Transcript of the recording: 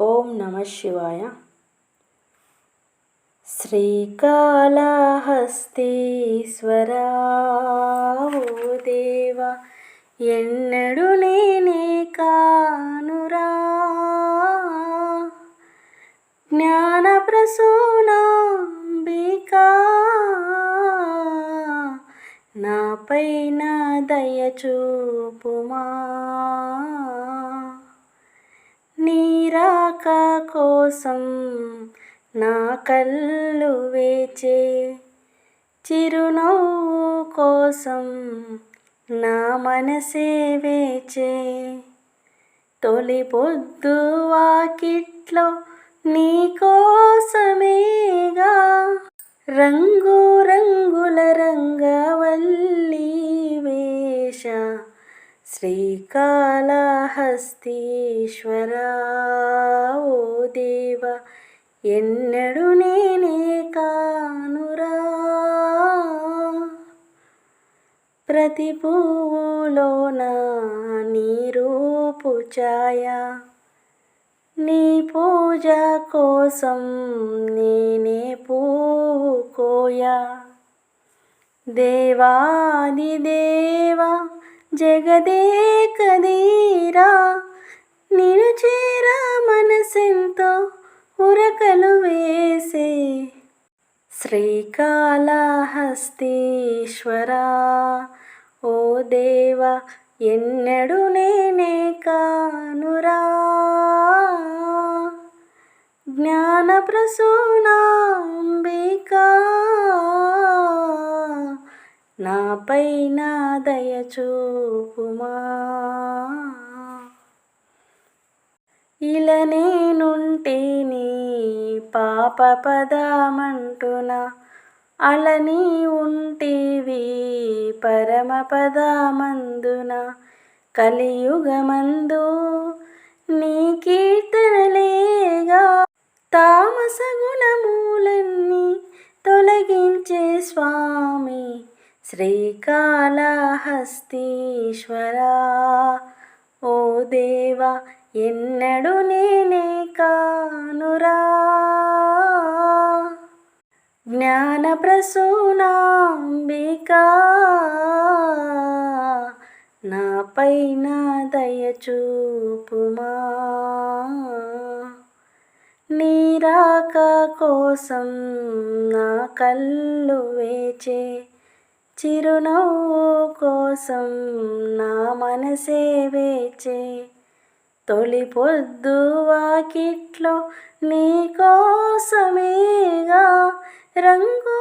ఓం నమ శివాయ. శ్రీకాళహస్తీశ్వరా ఓ దేవా ఎన్నడు నేనే కానురా. జ్ఞానప్రసూనాంబికా నాపైన దయ చూపుమా. నీరాక కోసం నా కళ్ళు వేచే చిరునవ్వు కోసం నా మనసే వేచే తొలి పొద్దు వాకిట్లో నీ కోసమేగా. రంగు రంగుల రంగవల్లి వేష శ్రీకాళహస్తీశ్వరా ఓ దేవ ఎన్నడు నేనే కానురా. ప్రతి పువ్వులోన నీ రూపు ఛాయ నీ పూజ కోసం నేనే పూకోయా దేవాది దేవ జగదేకదీరా నిను చేరా మనసెంతో ఉరకలు వేసే శ్రీకాళహస్తీశ్వరా. ఓ దేవ ఎన్నడు నేనే కానురా. నాపై నా దయ చూపుమా. ఇలా నేనుంటేని పాప పదమంటున. అలని ఉంటివి పరమ పదమందున. కలియుగమందు నీ కీర్తనలేగా తామస గుణమూలన్నీ తొలగించే స్వామి శ్రీకాళహస్తీశ్వరా ఓ దేవా ఎన్నడు నేనే కానురా. జ్ఞానప్రసూనాంబికా నాపైన దయ చూపుమా. నీరాక కోసం నా కళ్ళు వేచే చిరునవ్వు కోసం నా మనసే వేచే తొలి పొద్దు వాకిట్లో నీ కోసమేగా రంగు